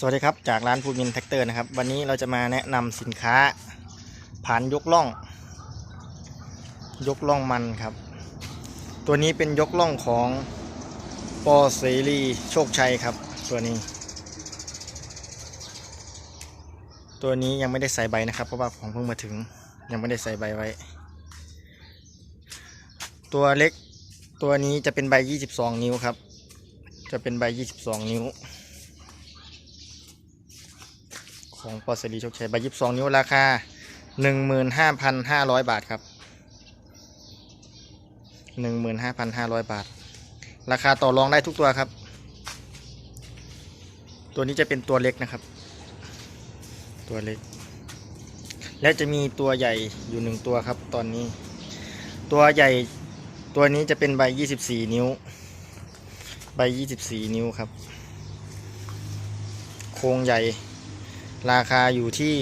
สวัสดีครับ จากร้านภูมินแท็กเตอร์นะครับ วันนี้เราจะมาแนะนำสินค้าผ่านยกล่อง ยกล่องมันครับ ตัวนี้เป็นยกล่องของปอเสรีโชคชัยครับ ตัวนี้ ตัวนี้ยังไม่ได้ใส่ใบนะครับ เพราะว่าของเพิ่งมาถึงยังไม่ได้ใส่ใบไว้ ตัวเล็กตัวนี้จะเป็นใบ 22 นิ้วครับ จะเป็นใบ 22 นิ้ว ของปอสรีโชคชัยใบยิบสองนิ้วราคาหนึ่งหมื่นห้าพันห้าร้อยบาทครับหนึ่งหมื่นห้าพันห้าร้อยบาท ราคาต่อรองได้ทุกตัวครับ ตัวนี้จะเป็นตัวเล็กนะครับ ตัวเล็ก และจะมีตัวใหญ่อยู่หนึ่งตัวครับ ตอนนี้ ตัวใหญ่ตัวนี้จะเป็นใบยี่สิบสี่นิ้ว ใบยี่สิบสี่นิ้วครับ โครงใหญ่ ราคาอยู่ที่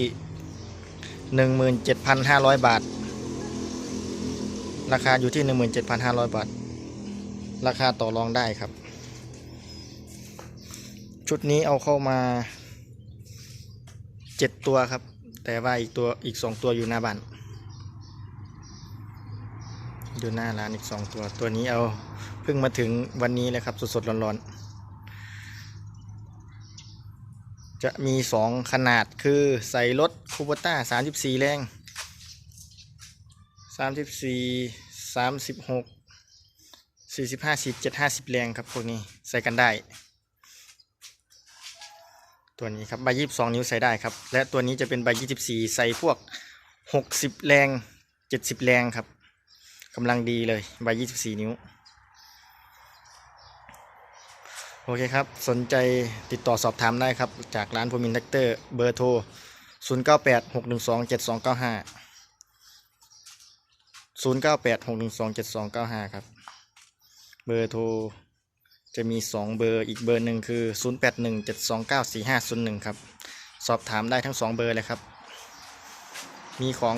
17,500 บาท ราคาอยู่ที่ 17,500 บาท ราคาต่อรองได้ครับ ชุดนี้เอาเข้ามา 7 ตัวครับ แต่ว่าอีกตัวอีก 2 ตัวอยู่หน้าบ้านอยู่หน้าร้านอีก 2 ตัวตัวนี้เอาเพิ่งมาถึงวันนี้เลยครับสดๆร้อนๆ จะมี 2 ขนาดคือใส่รถคูปต้า34 แรง 34 36 45 47 50 แรงครับพวกนี้ใส่กันได้ ตัวนี้ครับใบ22 นิ้วใส่ได้ครับ และตัวนี้จะเป็นใบ24 ใส่พวก 60 แรง 70 แรงครับกำลังดีเลยใบ24 นิ้ว โอเคครับ สนใจติดต่อสอบถามได้ครับ จากร้านภูมินแท็กเตอร์เบอร์โทร 0 9 8 6 1 2 7 2 9 5 0 9 8 6 1 2 7 2 9 5 ครับ เบอร์โทร จะมี 2 เบอร์อีกเบอร์หนึ่งคือ 0 8 1 7 2 9 4 5 0 1 ครับ สอบถามได้ทั้ง 2 เบอร์เลยครับ มีของ